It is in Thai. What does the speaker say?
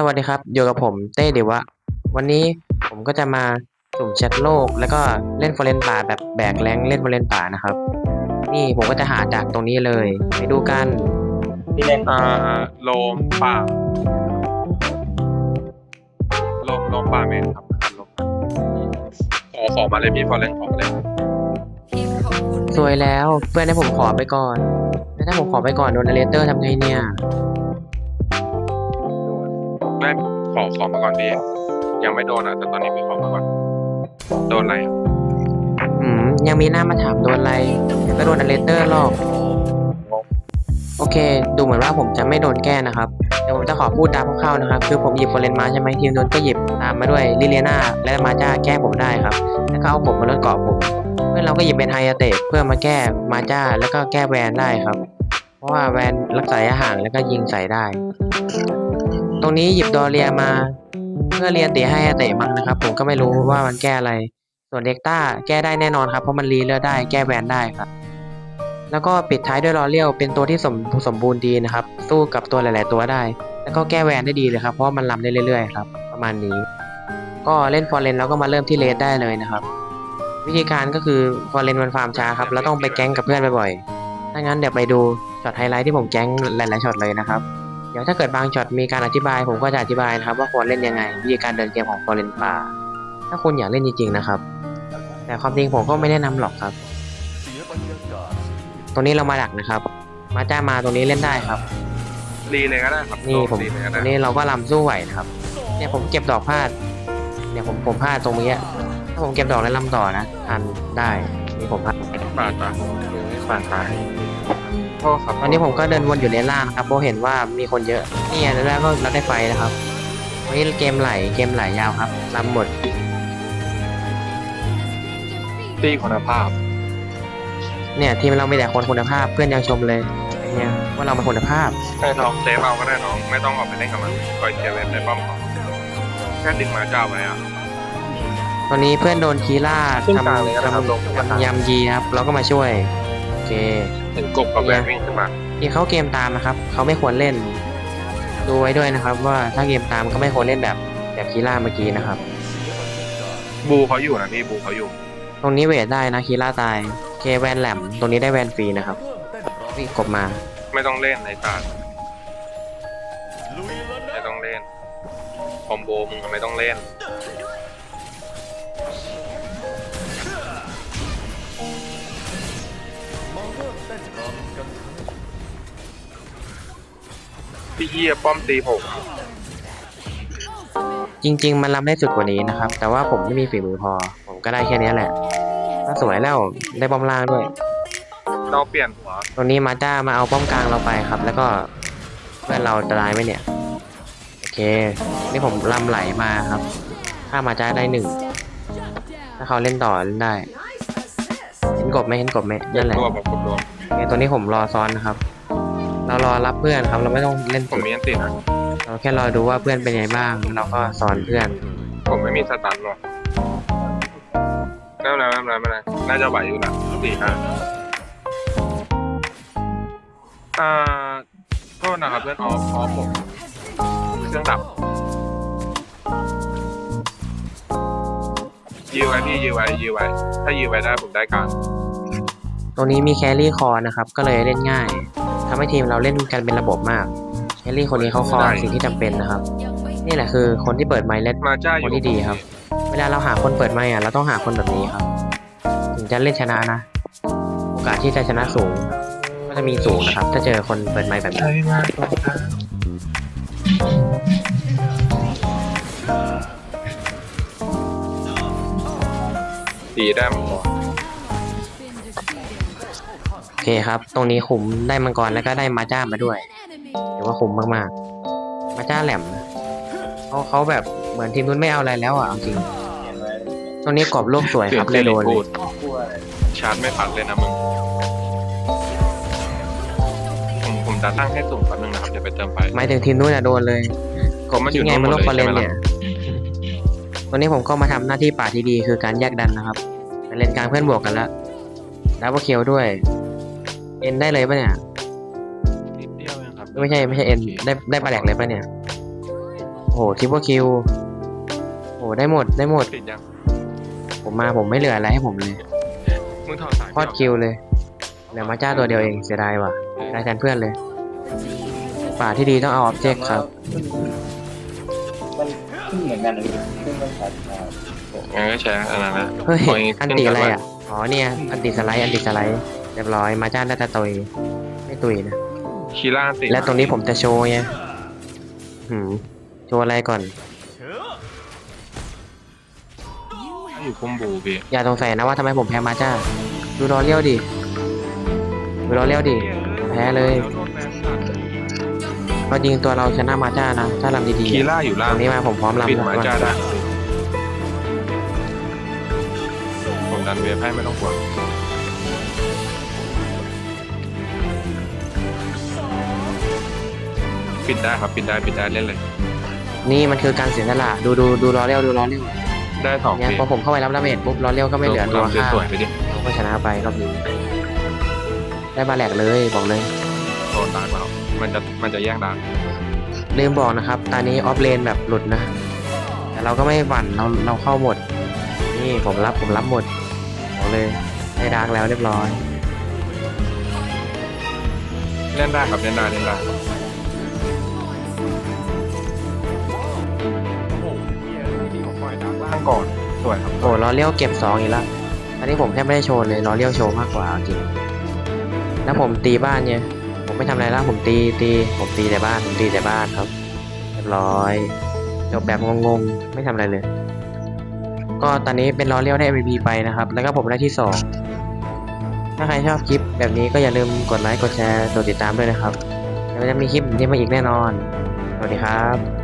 สวัสดีครับ อยู่กับผมเต้เดวะ วันนี้ผมก็จะมาสุ่มแชทโลก แล้วก็เล่นฟอเรนป่าแบบแบกแรงเล่นฟอเรนป่านะครับ นี่ผมก็จะหาจากตรงนี้เลย ไปดูกันที่เล่นอ่าโลมป่าโลมโลมป่าเมนครับโลมป่าขอขอมาเลยมีฟอร์เรนขอมาเลยสวยแล้วเพื่อนให้ผมขอไปก่อนแล้วถ้าผมขอไปก่อนโดนอเลเตอร์ทำไงเนี่ย ไม่ขอขอมาก่อนพี่ยังไม่โดนอะ แต่ตอนนี้มีขอมาก่อน โดนอะไรอะอืมยังมีหน้ามาถามโดนอะไรก็โดนอเลเตอร์หรอกโอเค ดูเหมือนว่าผมจะไม่โดนแก้นะครับเดี๋ยวผมจะขอพูดตามคร่าวๆนะครับ คือผมหยิบฟอร์เรนมาใช่ไหมทีมโดนก็หยิบตามมาด้วยลิเลียนาและมาจ้าแก้ผมได้ครับ แล้วก็เอาผมมาลดเกาะผม เพื่อนเราก็หยิบเป็นไฮยาเตะเพื่อมาแก้มาจ้าแล้วก็แก้แวนได้ครับ เพราะว่าแวนรักษาระยะห่างแล้วก็ยิงใส่ได้ ตรงนี้หยิบดอเรียมา เพื่อเรียนเตีให้เตะมั้งนะครับ ผมก็ไม่รู้ว่ามันแก้อะไร ส่วนเด็กต้าแก้ได้แน่นอนครับ เพราะมันรีเลือดได้แก้แวนได้ครับ แล้วก็ปิดท้ายด้วยลอเลียวเป็นตัวที่สมสมบูรณ์ดีนะครับ สู้กับตัวหลาย ๆ ตัวได้ แล้วก็แก้แวนได้ดีเลยครับ เพราะมันลำได้เรื่อย ๆ ครับ ประมาณนี้ ก็เล่นฟอร์เรนแล้วก็มาเริ่มที่เลสได้เลยนะครับ วิธีการก็คือฟอร์เรนมันฟาร์มช้าครับ แล้วต้องไปแก๊งกับเพื่อนบ่อยๆถ้างั้นเดี๋ยวไปดูช็อตไฮไลท์ที่ผมแก๊งหลายๆช็อตเลยนะครับ ดี๋ยวถ้าเกิดบางช็อตมีการอธิบาย ผมก็จะอธิบายนะครับ ว่าควรเล่นยังไง วิธีการเดินเกมของฟอร์เรนป่า ถ้าคุณอยากเล่นจริงๆนะครับ แต่ความจริงผมก็ไม่แนะนำหรอกครับ ตรงนี้เรามาดักนะครับ มาจ้ามาตรงนี้เล่นได้ครับรีเลยก็ได้ครับนี่ผมรีเลยก็ตรได้งนี้เราก็ลำสู้ไหวนะครับ เนี่ยผมเก็บดอกพลาด เนี่ยผมผมพลาดตรงนี้อะถ้าผมเก็บดอกแล้วลำต่อนะทันได้นี่ผมพลาดป่าดป่าป่าดตาย โทษครับตอนนี้ผมก็เดินวนอยู่ในล่างนะครับเพราะเห็นว่ามีคนเยอะนี่ไงแล้วก็เราได้ไฟนะครับวันนี้เกมไหลเกมไหลยาวครับลำหมดตีคุณภาพ เนี่ยทีมเราไม่แต่คนคุณภาพเพื่อนยังชมเลยเป็นไงว่าเรามาคุณภาพให้น้องเซฟเอาก็ได้น้องไม่ต้องออกไปเล่นกับมันปล่อยเคลียร์เว็บในป้อมเขาแค่ดึงมาเจ้าไว้อะตอนนี้เพื่อนโดนคีล่าขึ้นทำกลางเลยก็ได้ครับลงทำทำยำยีนะครับเราก็มาช่วยโอเคเห็นกบกับแหวนวิ่งขึ้นมาที่เขาเกมตามนะครับ เขาไม่ควรเล่น ดูไว้ด้วยนะครับ ว่าถ้าเกมตามก็ไม่ควรเล่นแบบ แบบคีล่าเมื่อกี้นะครับ บูเขาอยู่นะพี่บูเขาอยู่ ตรงนี้เวทได้นะคีล่าตายเคแวนแหลมตรงนี้ได้แวนฟรีนะครับวิ่งกบมา ไม่ต้องเล่นในตาไม่ต้องเล่นคอมโบมึงก็ไม่ต้องเล่น พี่เฮียป้อมตีผมจริง ๆ มันรับได้สุดกว่านี้นะครับ แต่ว่าผมไม่มีฝีมือพอ ผมก็ได้แค่นี้แหละก็สวยแล้วได้บอมล่างด้วย เราเปลี่ยนหัวตรงนี้มาจ้ามาเอาป้อมกลางเราไปครับ แล้วก็เพื่อนเราจะตายไหมเนี่ย โอเค นี่ผมลำไหลมาครับ ถ้ามาจ้าได้หนึ่งถ้าเขาเล่นต่อเล่นได้ เห็นกบไหมเห็นกบไหมเปลี่ยนั่นนแหละตัวแบบกดรวม โอเคตัวนี้ผมรอซ้อนนะครับ เรารอรับเพื่อนครับ เราไม่ต้องเล่นผมสุดมีอันตินะ เราแค่รอดูว่าเพื่อนเป็นยังไงบ้างแล้วเราก็สอนเพื่อน ผมไม่มีสตันหรอกไม่เป็นไรไม่เป็นไรไม่เป็นไรน่าจะไหวอยู่นะสี่ห้าอ่าโทษนะครับเพื่อนออฟออฟผมเครื่องดับยื้อไว้พี่ยื้อไว้ยื้อไว้ถ้ายื้อไว้ได้ผมได้กลาร ตรงนี้มีแครี่คอนะครับ ก็เลยเล่นง่ายทำให้ทีมเราเล่นกันเป็นระบบมาก แครี่คนนี้เขาคอสิ่งที่จำเป็นนะครับ นี่แหละคือคนที่เปิดไมค์เล่นมาจ้าอยู่คนที่ดีครับ เวลาเราหาคนเปิดไมค์อะเราต้องหาคนแบบนี้ครับ ถึงจะเล่นชนะนะ โอกาสที่จะชนะสูง ก็จะมีสูงนะครับ ถ้าเจอคนเปิดไมค์แบบนี้ใช่มากดีได้มั้งโอเคครับ ตรงนี้ขุมได้มังกรแล้วก็ได้มาจ้ามาด้วยถือว่าคุ้มมากๆ มาจ้าแหลมเขาเขาแบบเหมือนทีมนู้นไม่เอาอะไรแล้วอะเอาจริง ตรงนี้กรอบโลกสวยเปลี่คยรันบเปลี่เลยนโดนเลพูยดชาร์จไม่ทันเลยนะมึง ผมผมจะตั้งให้สูงแป๊บนึงนะครับเดี๋ยวไปเติมไฟหมายถึงทีมนู้นอะโดนเลยกบมันอยู่ที่ไงมันโลกนู่ฟอนหมเลดนเลยเนี่ยตอนนี้ผมก็มาทำหน้าที่ป่าที่ดีคือการแยกดันนะครับแต่เลนกลางเพื่อนบวกกันแล้วดับเบิลคิวด้วย เอ็นได้เลยปะเนี่ย นิดเดียวเองครับไม่ใช่ไม่ใช่เอ็นได้ได้ปลาแหลกเลยปะเนี่ยโหโหทิปเปอร์คิวโหได้หมดได้หมด ติดยังผมมาผมไม่เหลืออะไรให้ผมเลยมึงถอดสายพอดคิวเลยเหลือมาจ้าตัวเดียวเองเสียดายว่ะได้แทนเพื่อนเลยป่าที่ดีต้องเอาออบเจกต์ครับ มันขึ้นเหมือนกันเลยขึ้นมันชัดมากงั้นก็ใช้อันนั้นนะเฮ้ยโอ้ย อันติอะไรอะ อ๋อเนี่ย อันติสไลด์ อันติสไลด์เรียบร้อยมาจ้าได้แต่ตุยไม่ตุยนะคีร่าติดและตรงนี้ผมจะโชว์ไงหืมโชว์อะไรก่อน อยู่พุ่มบูพี่อย่าสงสัยนะว่าทำไมผมแพ้มาจ้าดูรอเลี้ยวดิดูรอเลี้ยวดิแพ้เลยก็จริงตัวเราชนะมาจ้านะถ้าลำดีคีร่าอยู่ๆล่าตรงงนี้มาผมพร้อมลำปิดแล้วหมาจ้าได้ผมดันเวฟให้ไม่ต้องกลัว ปิดได้ครับปิดได้ปิดได้เล่นเลยนี่มันคือการเสียสละดูดูดูรอเลี้ยวดูรอเลี้ยวได้สองเนี่ยทีพอผมเข้าไปรับดาเมจปุ๊บรอเลี้ยวก็ไม่เหลือตัวลำค่าสวยๆไปดิเราก็ชนะไปรอบนี้ได้บาแหลกเลยบอกเลยโดนดาร์กแล้วมันจะมันจะแย่งดาร์กลืมบอกนะครับตอนนี้ออฟเลนแบบหลุดนะแต่เราก็ไม่หวั่นเราเราเข้าหมด นี่ผมรับผมรับหมดบอกเลยได้ดาร์กแล้วเรียบร้อยเล่นได้ครับเล่นได้เล่นได้ ก่อนสวยครับโอ้ล้อเลี้ยวเก็บสองอีกแล้วอันนี้ผมแทบไม่ได้โชว์เลยล้อเลี้ยวโชว์มากกว่าจริงแล้วผมตีบ้านเนี่ยผมไม่ทำอะไรแล้วผมตีตีผมตีแต่บ้านผมตีแต่บ้านครับเรียบร้อยจบแบบงงๆไม่ทำอะไรเลย ก็ตอนนี้เป็นล้อเลี้ยวได้ MVP ไปนะครับ แล้วก็ผมได้ที่สองถ้าใครชอบคลิปแบบนี้ก็อย่าลืมกดไลค์กดแชร์กดติดตามด้วยนะครับเดี๋ยวจะมีคลิปแบบนี้มาอีกแน่นอนสวัสดีครับ